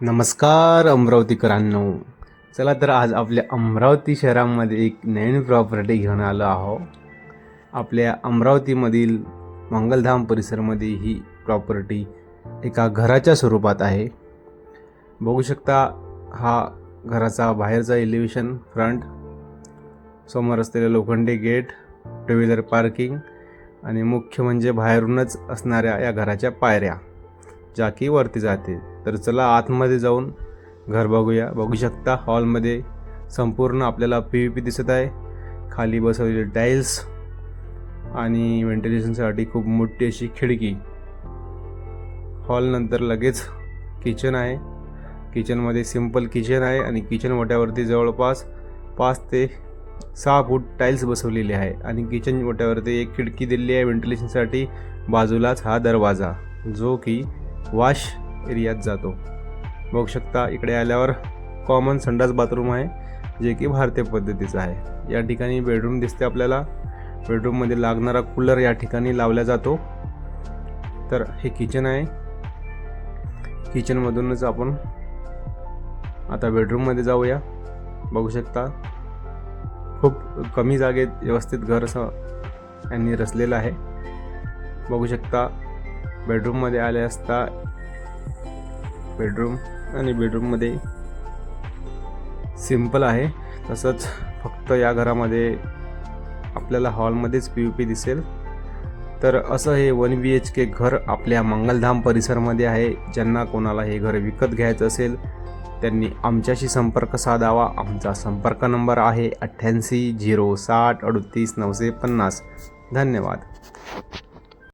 नमस्कार अमरावतीकरांनो. चला तर आज आपल्या अमरावती शहरामध्ये एक नवीन प्रॉपर्टी घेऊन आलो आहो आपल्या अमरावतीमधील मंगलधाम परिसरमध्ये ही प्रॉपर्टी एका घराच्या स्वरूपात आहे. बघू शकता हा घराचा बाहेरचा एलिव्हेशन फ्रंट समोर असलेले लोखंडी गेट टू व्हीलर पार्किंग आणि मुख्य म्हणजे बाहेरूनच असणाऱ्या या घराच्या पायऱ्या ज्या की वरती जाते तर चला आतमध्ये जाऊन घर बघूया. बघू शकता हॉलमध्ये संपूर्ण आपल्याला पी व्ही पी दिसत आहे. खाली बसवलेले टाईल्स आणि व्हेंटिलेशनसाठी खूप मोठी अशी खिडकी. हॉलनंतर लगेच किचन आहे. किचनमध्ये सिंपल किचन आहे आणि किचन ओट्यावरती जवळपास पाच ते सहा फूट टाईल्स बसवलेले आहे. आणि किचन ओट्यावरती एक खिडकी दिलेली आहे. व्हेंटिलेशनसाठी बाजूलाच हा दरवाजा जो की वॉश एरियात जातो. बघू शकता इकडे आल्यावर कॉमन संडास बाथरूम आहे जे की भारतीय पद्धतीचं आहे. या ठिकाणी बेडरूम दिसते आपल्याला. बेडरूममध्ये लागणारा कूलर या ठिकाणी लावला जातो. तर हे किचन आहे. किचनमधूनच आपण आता बेडरूममध्ये जाऊया. बघू शकता खूप कमी जागेत व्यवस्थित घर असं यांनी रचलेलं आहे. बघू शकता बेडरूममध्ये आले असता बेडरूम आणि बेडरूममध्ये सिंपल आहे. तसंच फक्त या घरामध्ये आपल्याला हॉलमध्येच पी यू पी दिसेल. तर असं हे वन बी एच के घर आपल्या मंगलधाम परिसरमध्ये आहे. ज्यांना कोणाला हे घर विकत घ्यायचं असेल त्यांनी आमच्याशी संपर्क साधावा. आमचा संपर्क नंबर आहे अठ्ठ्याऐंशी झिरो साठ अडतीस नऊशे पन्नास. धन्यवाद.